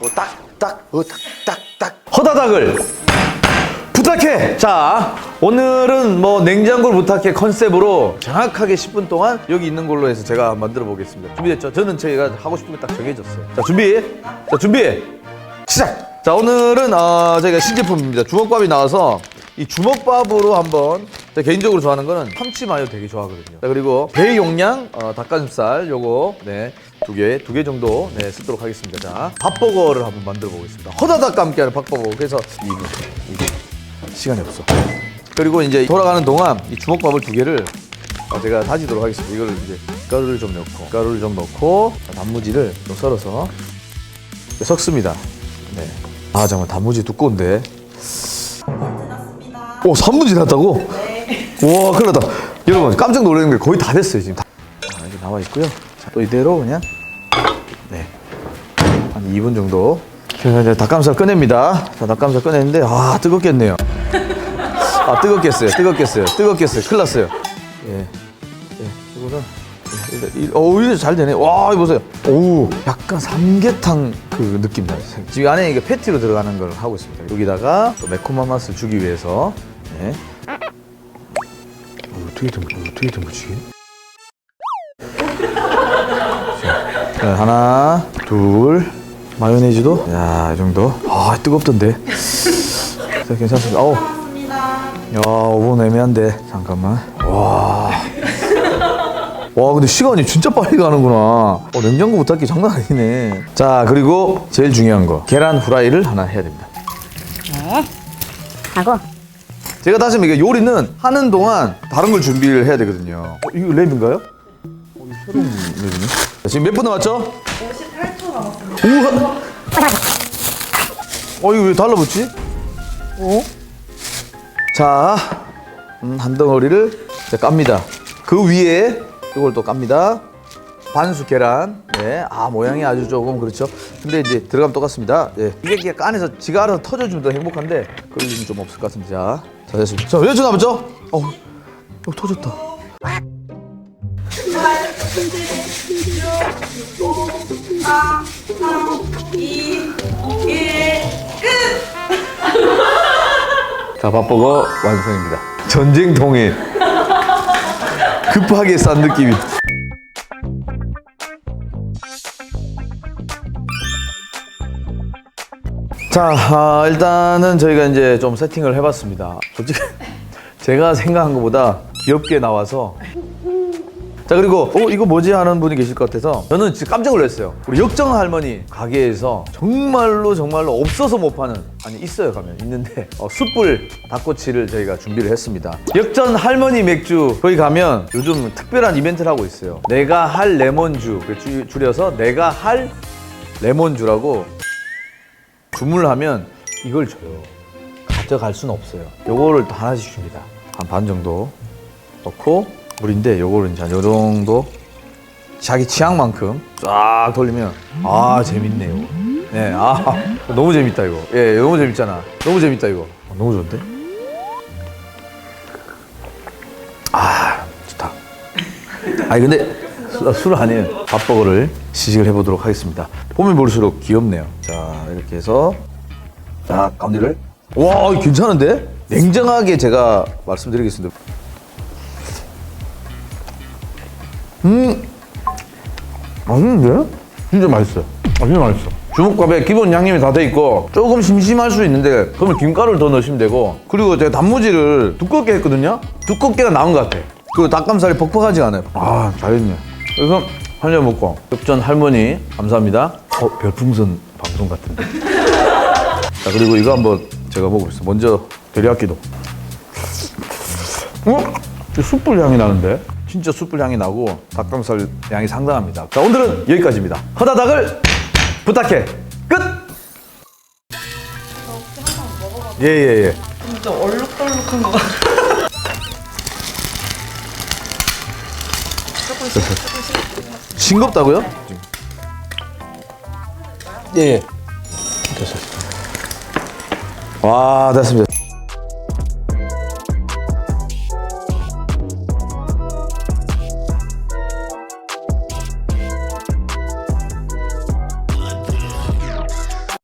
어, 딱딱 어, 딱딱딱 허다닥을 부탁해. 자 오늘은 뭐 냉장고를 부탁해 컨셉으로 정확하게 10분 동안 여기 있는 걸로 해서 제가 만들어 보겠습니다. 준비됐죠? 저는 제가 하고 싶은 게 딱 정해졌어요. 자 준비. 자 준비. 시작. 자 오늘은 어, 저희가 신제품입니다. 주먹밥이 나와서 이 주먹밥으로 한번 제가 개인적으로 좋아하는 거는 참치 마요 되게 좋아하거든요. 자 그리고 배 용량 어, 닭가슴살 요거 네 두 개 두 개 정도 네 쓰도록 하겠습니다. 자 밥버거를 한번 만들어 보겠습니다. 허다닥과 함께하는 밥버거. 그래서 이거 이거 시간이 없어. 그리고 이제 돌아가는 동안 이 주먹밥을 두 개를 어, 제가 다지도록 하겠습니다. 이걸 이제 가루를 좀 넣고 가루를 좀 넣고 자, 단무지를 좀 썰어서 섞습니다. 네. 아 잠깐 단무지 두꺼운데. 오 3분 지났다고? 와 큰일 났다. 여러분 깜짝 놀라는 게 거의 다 됐어요 지금. 다. 자, 이렇게 나와 있고요. 자, 또 이대로 그냥 네. 한 2분 정도. 제가 이제 닭가슴살 꺼냅니다. 자, 닭가슴살 꺼냈는데 아 뜨겁겠네요. 아 뜨겁겠어요. 뜨겁겠어요. 뜨겁겠어요. 큰일 났어요. 예. 예. 이거는 예, 일단 이- 어 이래 잘 되네. 와 이거 보세요. 오 약간 삼계탕 그 느낌 나요. 지금 안에 이게 패티로 들어가는 걸 하고 있습니다. 여기다가 또 매콤한 맛을 주기 위해서 네. 어, 어떻게 좀 어떻게 좀 붙이게? 자, 네, 하나, 둘, 마요네즈도 야, 이 정도. 아, 뜨겁던데. 자, 괜찮습니다. 어우. 야, 5분 애매한데. 잠깐만. 와. 와, 근데 시간이 진짜 빨리 가는구나. 어, 냉장고 부탁기 장난 아니네. 자, 그리고 제일 중요한 거. 계란 후라이를 하나 해야 됩니다. 네. 하고 제가 다시 이게 요리는 하는 동안 다른 걸 준비를 해야 되거든요. 어, 이거 랩인가요? 어, 이거 새로운 랩이네. 자, 지금 몇 분 남았죠? 58초 남았습니다. 우와! 어, 이거 왜 달라붙지? 어? 자, 음, 한 덩어리를 깝니다. 그 위에 이걸 또 깝니다. 반숙 계란. 네. 아, 모양이 아주 조금 그렇죠. 근데 이제 들어가면 똑같습니다. 예. 이게 그냥 안에서 지가 알아서 터져주면 더 행복한데 그럴 일은 좀 없을 것 같습니다. 자, 자 됐습니다. 자, 몇초 남았죠? 어, 어 터졌다. 자, 밥버거 완성입니다. 전쟁통에 급하게 싼 느낌이. 자, 아, 일단은 저희가 이제 좀 세팅을 해봤습니다. 솔직히 제가 생각한 것보다 귀엽게 나와서. 자, 그리고, 어, 이거 뭐지? 하는 분이 계실 것 같아서 저는 진짜 깜짝 놀랐어요. 우리 역정 할머니 가게에서 정말로 정말로 없어서 못 파는, 아니, 있어요, 가면. 있는데, 어, 숯불 닭꼬치를 저희가 준비를 했습니다. 역전 할머니 맥주, 거기 가면 요즘 특별한 이벤트를 하고 있어요. 내가 할 레몬주, 그 줄- 줄여서 내가 할 레몬주라고 주문하면 이걸 줘요. 가져갈 수는 없어요. 요거를 또 하나씩 줍니다. 한 반 정도 넣고 물인데 요거를 이제 요 정도 자기 취향만큼 쫙 돌리면 아 재밌네요. 네, 아 너무 재밌다 이거. 예, 너무 재밌잖아. 너무 재밌다 이거. 어, 너무 좋은데? 아 좋다. 아니 근데 술- 술 아니에요. 밥버거를 시식을 해보도록 하겠습니다. 보면 볼수록 귀엽네요. 자 이렇게 해서 자 가운데를 와 괜찮은데? 냉정하게 제가 말씀드리겠습니다. 음 맛있는데? 진짜 맛있어요. 아, 진짜 맛있어. 주먹밥에 기본 양념이 다 돼 있고 조금 심심할 수 있는데 그러면 김가루를 더 넣으시면 되고 그리고 제가 단무지를 두껍게 했거든요. 두껍게가 나은 것 같아. 그 닭감살이 퍽퍽하지 않아요. 아 잘했네. 그래서 한 잔 먹고 엽전 할머니 감사합니다. 어 별풍선 방송 같은데. 자 그리고 이거 한번 제가 먹어보겠습니다. 먼저 데리야끼도. 어? 이 숯불 향이 나는데? 진짜 숯불 향이 나고 닭가슴살 향이 상당합니다. 자 오늘은 여기까지입니다. 허다닭을 부탁해. 끝. 예예 예. 진짜 얼룩덜룩한 거 같아. 싱겁다고요? 예 예. 됐어. 와 됐습니다.